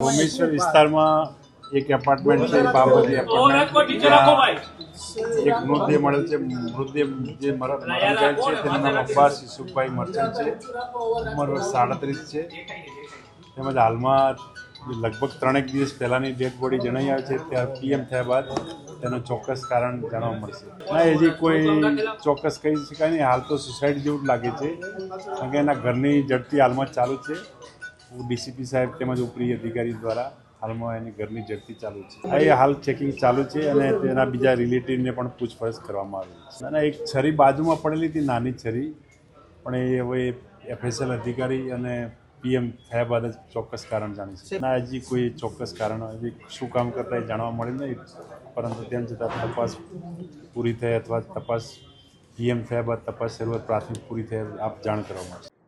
ભૂમિશ્વર વિસ્તારમાં એક એપાર્ટમેન્ટ છે બાબરી એપાર્ટમેન્ટ એક મૃતદેહ મળેલ છે મૃતદેહ જે મર- મરણ ગયેલ છે તેનું નામ અબ્બાસ યુસુફભાઈ મર્ચન્ટ છે. ઉંમર વર્ષ સાડત્રીસ છે. તેમજ હાલમાં લગભગ ત્રણેક દિવસ પહેલાંની ડેડ બોડી જણાઈ આવે છે ત્યાં પીએમ થયા બાદ તેનું ચોક્કસ કારણ જાણવા મળશે. ના હજી કોઈ ચોક્કસ કહી શકાય નહીં. હાલ તો સુસાઇડ જેવું લાગે છે કારણ કે એના ઘરની ઝડપી હાલમાં ચાલુ જ ડીસીપી સાહેબ તેમજ ઉપરી અધિકારી દ્વારા હાલમાં એની ઘરની ઝડપી ચાલુ છે. એ હાલ ચેકિંગ ચાલુ છે અને તેના બીજા રિલેટિવને પણ પૂછપરછ કરવામાં આવી છે. ના, ના એક છરી બાજુમાં પડેલી હતી નાની છરી પણ એ હવે એફએસએલ અધિકારી અને પીએમ થયા બાદ જ ચોક્કસ કારણ જાણી છે ના હજી કોઈ ચોક્કસ કારણ હજી શું કામ કરતા એ જાણવા મળ્યું નહીં પરંતુ તેમ છતાં તપાસ પૂરી થઈ અથવા તપાસ પીએમ થયા બાદ તપાસ શરૂઆત પ્રાથમિક પૂરી થઈ આપ જાણ કરવામાં આવશે